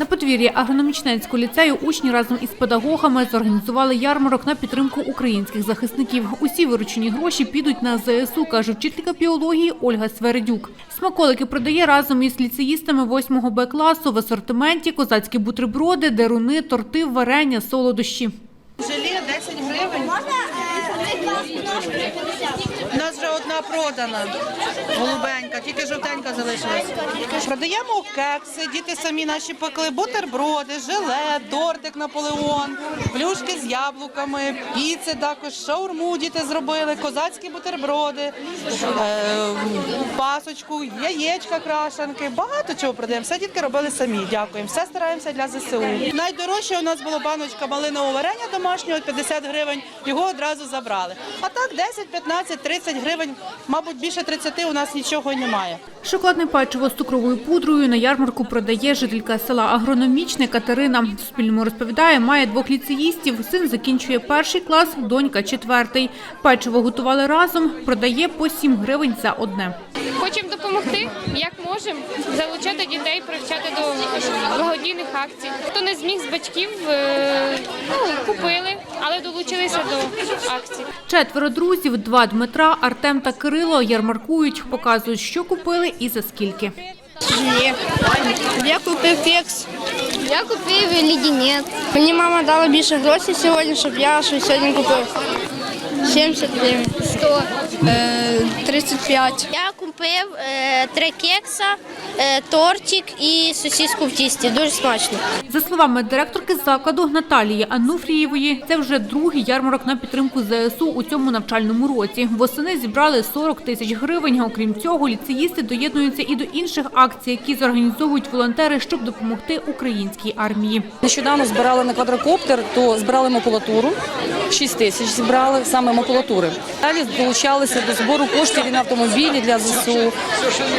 На подвір'ї агрономічненського ліцею учні разом із педагогами зорганізували ярмарок на підтримку українських захисників. Усі виручені гроші підуть на ЗСУ, каже вчителька біології Ольга Свередюк. Смаколики продає разом із ліцеїстами 8 Б класу в асортименті козацькі бутерброди, деруни, торти, варення, солодощі. Желе 10 гривень. У нас вже одна продана. Голубенька, тільки жовтенька залишилась. Продаємо кекси, діти самі наші пекли, бутерброди, желе, тортик Наполеон, плюшки з яблуками, піци також, шаурму діти зробили, козацькі бутерброди, е, пасочку, яєчка крашанки. Багато чого продаємо. Все дітки робили самі. Дякуємо. Все стараємося для ЗСУ. Найдорожче у нас було баночка малинового варення домашнього 50 гривень. Його одразу забрали. А так 10, 15, 30 гривень. Мабуть, більше 30 у нас нічого немає. Шоколадне печиво з цукровою пудрою на ярмарку продає жителька села Агрономічне Катерина. Суспільному розповідає, має двох ліцеїстів. Син закінчує перший клас, донька четвертий. Печиво готували разом, продає по 7 гривень за одне. Хочемо допомогти, як можемо, залучати дітей, привчати до благодійних акцій. Хто не зміг з батьків, е, ну, купили, але долучилися до акції. Четверо друзів, два Дмитра, Артем та Кирило ярмаркують, показують, що купили і за скільки. Ні. Я купив фікс, Я купив леденець. Мені мама дала більше грошей сьогодні, щоб я щось сьогодні купив. 70 гривень. 100. 35. Я купив е, три кекса, е, тортик і сосиску в тісті. Дуже смачно. За словами директорки закладу Наталії Ануфрієвої, це вже другий ярмарок на підтримку ЗСУ у цьому навчальному році. Восени зібрали 40 тисяч гривень. Окрім цього, ліцеїсти доєднуються і до інших акцій, які зорганізовують волонтери, щоб допомогти українській армії. Нещодавно збирали на квадрокоптер, то збирали макулатуру. 6 тисяч зібрали саме макулатури. Далі долучалися до збору коштів і на автомобілі для ЗСУ.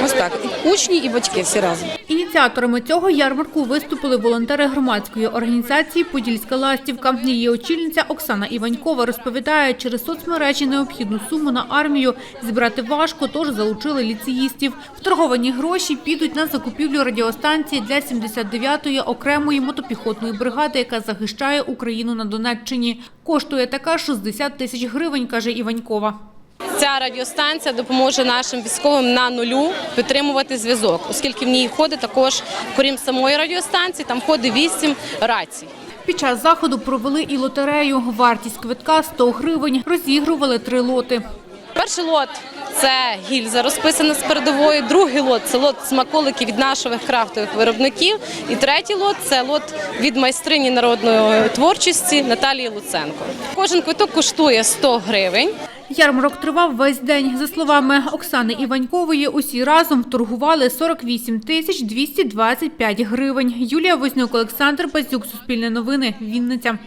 Ось так. Учні і батьки всі разом. Ініціаторами цього ярмарку виступили волонтери громадської організації Подільська ластівка. Її очільниця Оксана Іванькова розповідає, через соцмережі необхідну суму на армію зібрати важко, тож залучили ліцеїстів. Вторговані гроші підуть на закупівлю радіостанції для 79-ї окремої мотопіхотної бригади, яка захищає Україну на Донеччині. Коштує така 60 тисяч гривень, каже Іванькова. Ця радіостанція допоможе нашим військовим на нулю підтримувати зв'язок, оскільки в ній входить також, крім самої радіостанції, там входить вісім рацій. Під час заходу провели і лотерею. Вартість квитка 100 гривень. Розігрували три лоти. Перший лот це гільза розписана з передової. Другий лот це лот смаколиків від наших крафтових виробників. І третій лот це лот від майстрині народної творчості Наталії Луценко. Кожен квиток коштує 100 гривень. Ярмарок тривав весь день. За словами Оксани Іванькової, усі разом торгували 48 тисяч 225 гривень. Юлія Вознюк, Олександр Базюк, Суспільне новини, Вінниця.